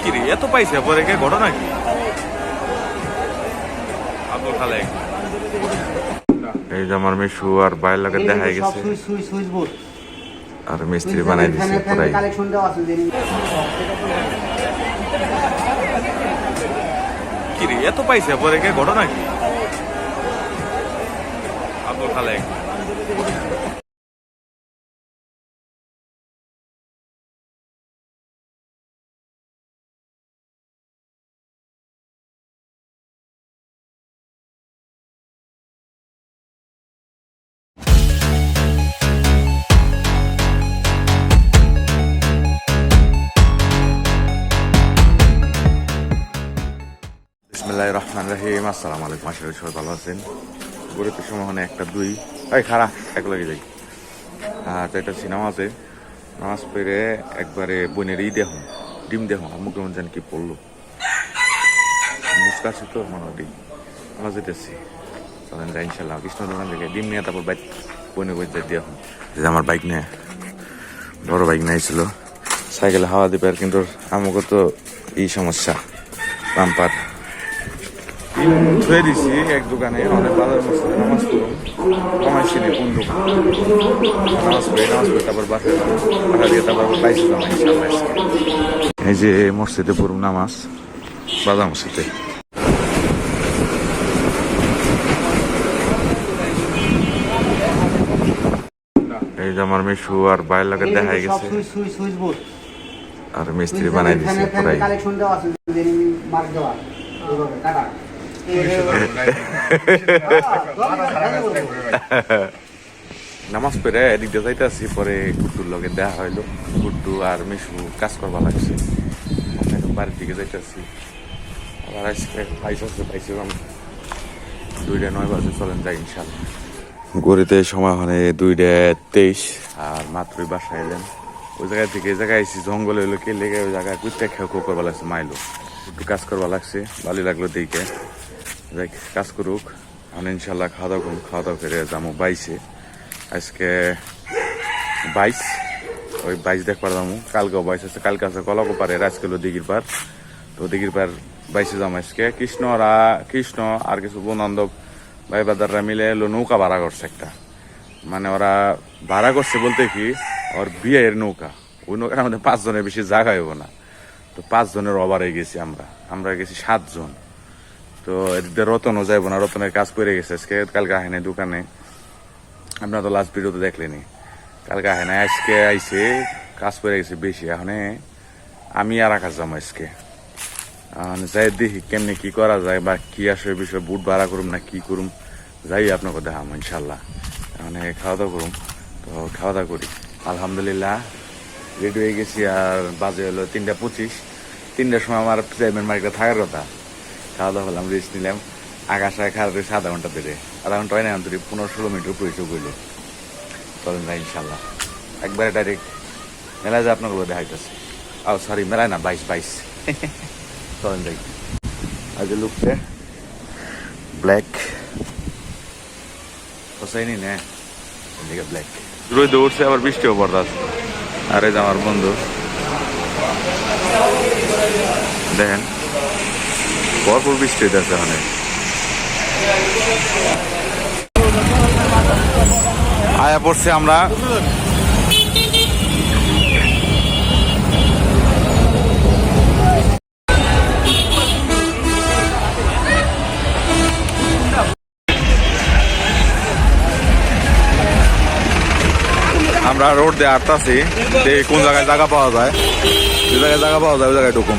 কি রে এত পাইছে পরে কে ঘটনা কি? আব্দুল খালেক এই যে আমার মেশু আর বাইরের লাগে দেখা গেছে। আর মিস্ত্রি বানাই দিছে পুরাই। কালেকশন দেওয়া আছে যে কি রে এত পাইছে পরে কে ঘটনা কি? আব্দুল খালেক বিসমিল্লাহির রহমান রহিম। আসসালামু আলাইকুম, আশা করি সবাই ভালো আছেন। গরিবের সময় মানে একটা, দুই। এই, খারাপ এক লগে যাই তো এটা সিনেমা আছে নামাজ পড়ে একবারে বোনের ই দেহ ডিম দেহ আমুক কেমন জানি কি পড়ল মুসকাছি তো মোটামুটি আমরা যেতেছি। চলেন যাই, ইনশাল্লাহ। কৃষ্ণ দোকান থেকে ডিম নিয়ে তারপর বাইক, বনে বই যাই দেহ যে আমার বাইক নিয়ে, বড় বাইক নিয়েছিল সাইকেলে হাওয়া দিবে আর কিন্তু আমাকে তো এই সমস্যা পাম্পার থুয়ে দিছি এক দোকানে অনেক বাজার মসজিদে নামাজ পড়ুন কমাইছি নি কোন দোকান নামাজ পড়ে নামাজ পড়ে তারপর যাব বাসা দিয়ে তারপর বাইশে এই যে মসজিদে পড়ুন নামাজ বাজার মসজিদে। এই যে আমার মেশু আর বাইর লাগে দেখা গেছে। আর মিস্ত্রি বানাই দিছে পুরাই কালেকশন দেওয়া আছে মার্ক দেওয়া। এইভাবে টাকা। নামাজ পড়ে এদিক দিয়ে যাইতেছি পরে গুড্ডুর লগে দেখা হইল। গুড্ডু আর মিশু কাজ করবা লাগছে। বাড়ির দিকে যাইতেছি। আবার আজকে পাইস আছে পাইছিলাম দুইটা নয় বাজে চলেন যাই ইনশাল্লাহ গড়িতে সময় মানে দুইটা তেইশ। আর মাত্রই বাসায় এলেন। ওই জায়গা থেকে এই জায়গায় এসেছি জঙ্গলে হইল কে লেগে ওই জায়গায় কুইতে খেয়ে করবা লাগছে মাইলো। একটু কাজ করবা লাগছে ভালোই লাগল দিকে যাই কাজ করুক। আমি ইনশাল্লাহ খাওয়া দাওয়া খাওয়া দাওয়া করে যাব বাইশে। আজকে বাইশ, ওই বাইশ দেখবার যাব কালকেও বাইশ আছে, কালকে আছে কলাকো পারে আজকে হলো দিঘির পার তো দিঘির পার বাইশে যাব আজকে। কৃষ্ণরা কৃষ্ণ আর কিছু বন্ধব ভাই বাদাররা মিলে এলো নৌকা ভাড়া করছে একটা। মানে ওরা ভাড়া করছে বলতে কি, ওর বিয়ের নৌকা। ওই নৌকার মধ্যে পাঁচজনের বেশি জায়গা হইব না। তো পাঁচজনের ওভারে গেছি আমরা। আমরা গেছি সাতজন। তো এদিকে রতনও যাইবো না, রতনের কাজ করে গেছে আজকে, কালকে আহে নাই দোকানে। আপনারা তো লাস্ট ভিডিওতে দেখলেনি। কালকে আহে নাই, আজকে আইসে কাজ করে গেছে বেশি এখন আমি আর আকাশ যাব আজকে। যাই দেখি কেমনি কি করা যায়, বা কি আসে বিষয়ে বুট ভাড়া করুম না কি করুম। যাই আপনাকে দেখাম ইনশাল্লাহ এখন খাওয়া দাওয়া করুম। তো খাওয়া দাওয়া করি। আলহামদুলিল্লাহ রেডি হয়ে গেছি, আর বাজে হলো তিনটা পঁচিশ। তিনটার সময় আমার চেয়ারম্যান মার্কেটে থাকার কথা। খাওয়া দাওয়া করলাম রেস্ট নিলাম। আকাশায় খাওয়া রয়েছে আধা ঘণ্টা ধরে। আধা ঘণ্টা হয় না অন্তরি পনেরো ষোলো মিনিট উপরে চোখ হইল চলেন যাই ইনশাল্লাহ একবারে ডাইরেক্ট মেলায় যে আপনাগুলো দেখাইতেছে। ও সরি মেলায় না বাইশ বাইশ। চলেন যাই। আজ লুকতে ব্ল্যাক হোসাইনি নে এদিকে ব্ল্যাক রোদ উঠছে আবার বৃষ্টিও পড়তেছে। আর এই যে আমার বন্ধু। দেখেন। ভরপুর বৃষ্টি হইতেছে আয়া পড়ছে আমরা। আমরা রোড দিয়ে আটতাছি দেখি কোন জায়গায় জায়গা পাওয়া যায়। যে জায়গায় জায়গা পাওয়া যায়, ওই জায়গায় ঢুকুম।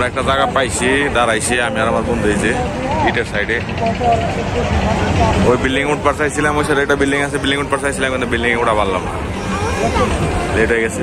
আমরা একটা জায়গা পাইছি, দাঁড়াইছি, আমি আর আমার বন্ধু যে ইটের সাইডে। ওই বিল্ডিং উঠবার চাইছিলাম ওই সাইডে একটা বিল্ডিং আছে, বিল্ডিং উঠবার চাইছিলাম কিন্তু বিল্ডিং উঠা পারলাম লেট হয়ে গেছে।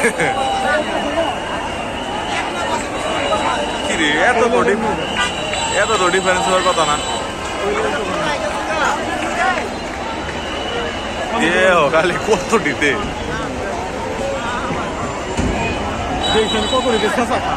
রে কি রে এত তো এত তো ডিফারেন্স হওয়ার কথা না। এ খালি কত দিতে? দেখছেন কখন এটা খা চাষা খা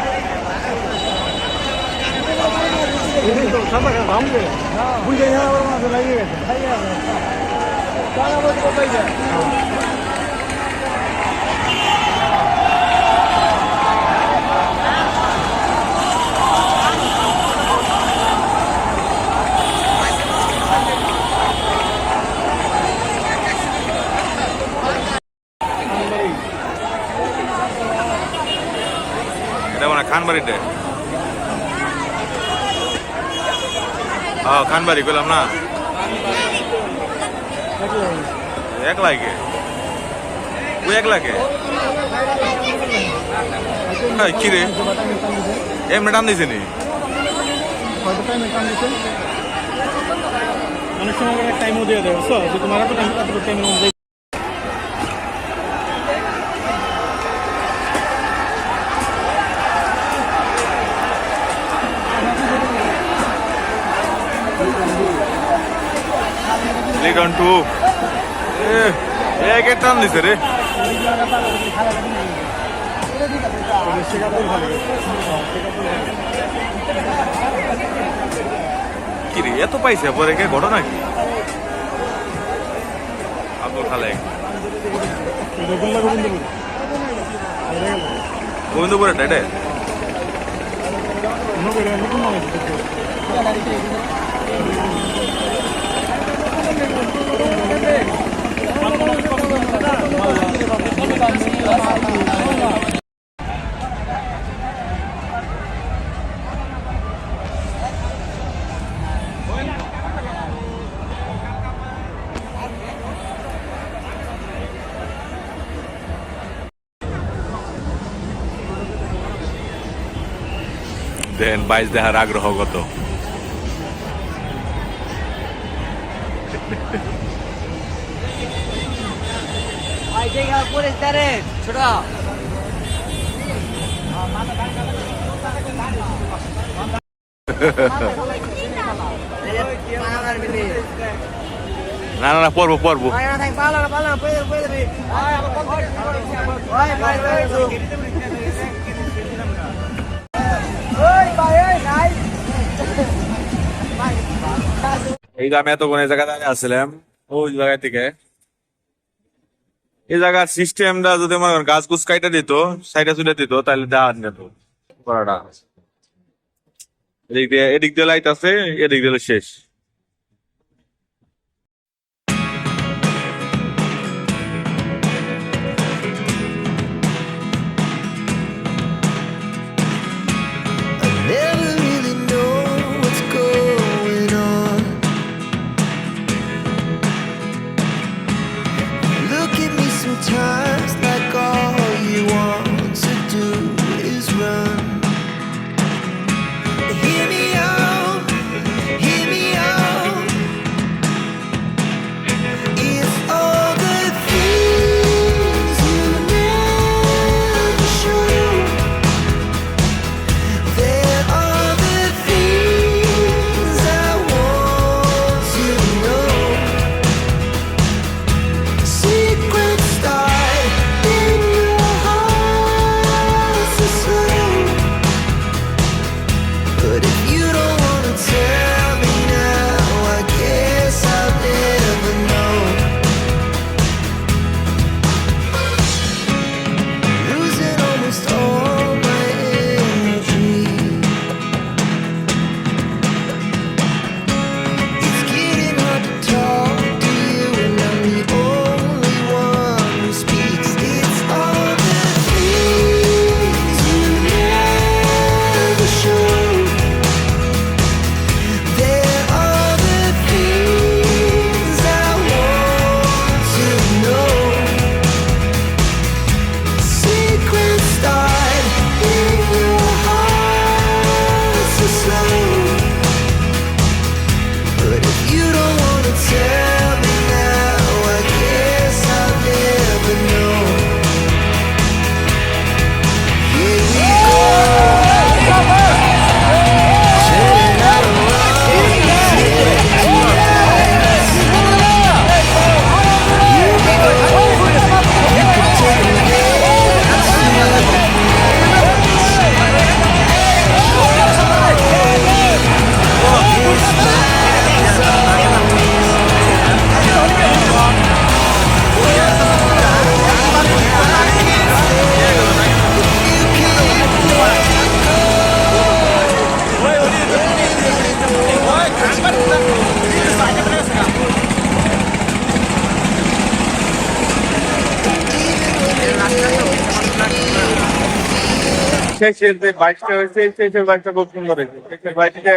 এটা মানে খানবাড়িতে? ও খানবাড়ি গেলাম না? এক লাগে ওই এক লাগে কি রে এমনি টান দিছে নি? অনেক সময় টাইমও দিয়ে দেয় তোমার লিটন টু এক টান দিছে রে। কি রে, এত পাইছে পরে কে ঘটনা কি? আব্দুল খালেক গোবিন্দ গোবিন্দপুর নগরে নতুন বাইশ দেহার আগ্রহ কত না না না পড়ব পড়ব Ay, no, এই যে আমি এতক্ষণ এই জায়গায় দাঁড়িয়ে ওই জায়গা থেকে। এই জায়গার সিস্টেমটা যদি মনে করেন গাছ গুছ কাইটা দিত, সাইডে চুলে দিত, তাহলে দেওয়া নিত করাটা। এদিক দিয়ে এদিক দিয়ে লাইট আছে, এদিক দিয়ে শেষ। good. শেষের হয়েছে সুন্দর হয়েছে। শেষের বাইকটা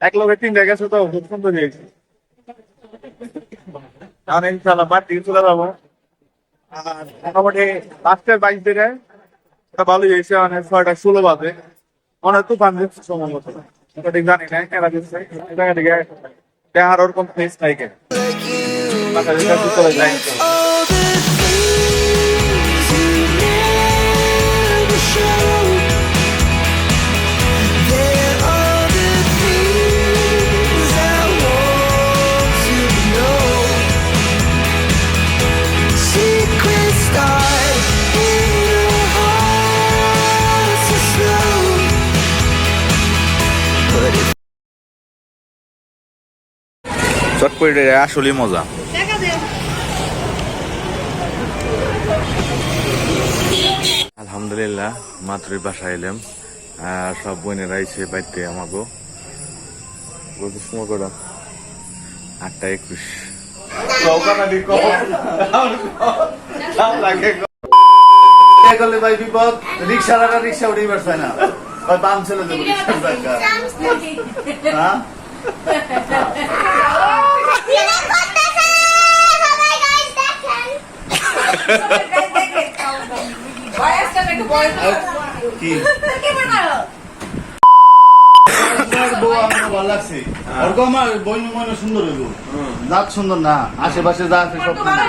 এক লোকের দিকে চলে ভালোই হয়েছে মানে ছয়টা ষোলো বাজে। মনে হয় তুফান দিচ্ছে এটা ঠিক জানি না কেনা দিচ্ছে দেখার ওরকম প্লেস নাই কেন। চলে যায়। চটপটি আসলে মজা। আলহামদুলিল্লাহ মাত্রই বাসায় এলাম। আর সব বোনেরা এসে বাড়িতে আমাকে বলতে সময় করা। আটটা একুশ। করলে ভাই বিপদ রিক্সাওয়ালা রিক্সা উঠে পারছে না। বাম ছেলে কি ভালো লাগছে ওরকম আমার বই মনে সুন্দর হইব জাত সুন্দর না? আশেপাশে যা আছে সব সুন্দর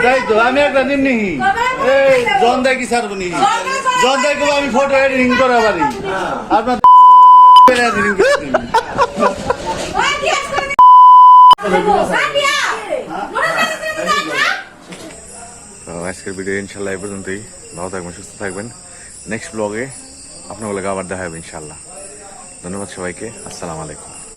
তাই তো আমি একটা নিম্নি এই জন কি ছাড়বো নি আমি ফটো এডিটিং করা পারি। আপনার করে দিন। আজকের ভিডিও ইনশাল্লাহ এই পর্যন্তই। ভালো থাকবেন সুস্থ থাকবেন। নেক্সট ব্লগে আপনাগুলোকে আবার দেখা হবে ইনশাল্লাহ। ধন্যবাদ সবাইকে। আসসালামু আলাইকুম।